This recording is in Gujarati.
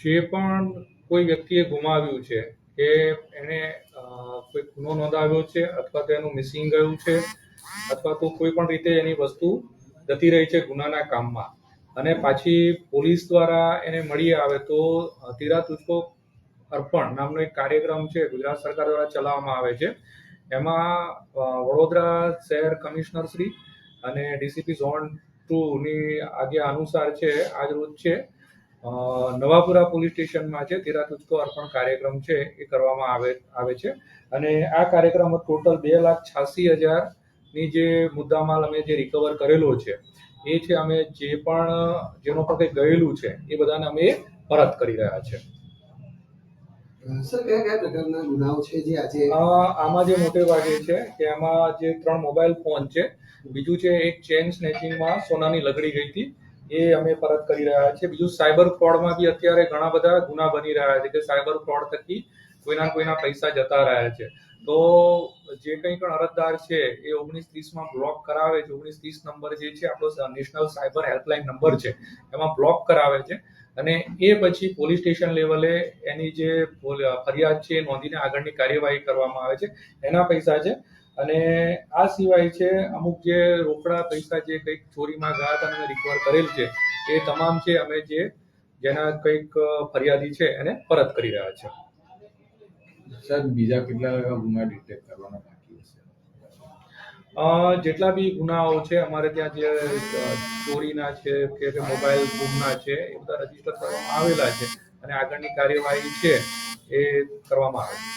જે પણ કોઈ વ્યક્તિએ ગુમાવ્યું છે, કે એણે કોઈ ગુનો નોંધાવ્યો છે અથવા તો એનું મિસિંગ ગયું છે અથવા તો કોઈ પણ રીતે એની વસ્તુ જતી રહી છે ગુનાના કામમાં અને પાછી પોલીસ દ્વારા એને મળી આવે તો તીરા તુચકો અર્પણ નામનો એક કાર્યક્રમ છે ગુજરાત સરકાર દ્વારા ચલાવવામાં આવે છે. એમાં વડોદરા શહેર કમિશનર શ્રી અને ડીસીપી ઝોન ટુ ની આજ્ઞા અનુસાર છે, આજ રોજ છે નવાપુરા પોલીસ સ્ટેશનમાં છે. તીરા તુચકો અર્પણ કાર્યક્રમ છે એ કરવામાં આવે આવે છે. અને આ કાર્યક્રમમાં ટોટલ બે લાખ છ્યાસી હજારની જે મુદ્દામાલ અમે જે રિકવર કરેલો છે એ છે અમે જે પણ જેનો પણ કંઈ ગયેલું છે એ બધાને અમે પરત કરી રહ્યા છે. આમાં જે મોટે ભાગે છે કે આમાં જે ત્રણ મોબાઈલ ફોન છે બીજું છે એક ચેન સ્નેચિંગમાં સોનાની લગડી ગઈ હતી એ અમે પરત કરી રહ્યા છીએ. બીજું સાયબર ફ્રોડમાં બી અત્યારે ઘણા બધા ગુના બની રહ્યા છે કે સાયબર ફ્રોડ થકી કોઈના કોઈના પૈસા જતા રહ્યા છે. તો જે કંઈ પણ અરજદાર છે એ ઓગણીસ ત્રીસમાં બ્લોક કરાવે છે. ઓગણીસ ત્રીસ નંબર જે છે આપણો નેશનલ સાયબર હેલ્પલાઇન નંબર છે, એમાં બ્લોક કરાવે છે. અને એ પછી પોલીસ સ્ટેશન લેવલે એની જે ફરિયાદ છે એ નોંધીને આગળની કાર્યવાહી કરવામાં આવે છે. એના પૈસા છે અને આ સિવાય છે અમુક જે રોકડા પૈસા જે કંઈક ચોરીમાં ગયા હતા અને રિકવર કરેલ છે એ તમામ છે અમે જે જેના કંઈક ફરિયાદી છે એને પરત કરી રહ્યા છે. સર બીજા કેટલા ગુના ડિટેક્ટ કરવાના બાકી હશે? જેટલા બી ગુનાઓ છે અમારે ત્યાં જે ચોરીના છે કે કે મોબાઈલ ગુમના છે એ બધા રજિસ્ટર કરવામાં આવેલા છે અને આગળની કાર્યવાહી છે એ કરવામાં આવે છે.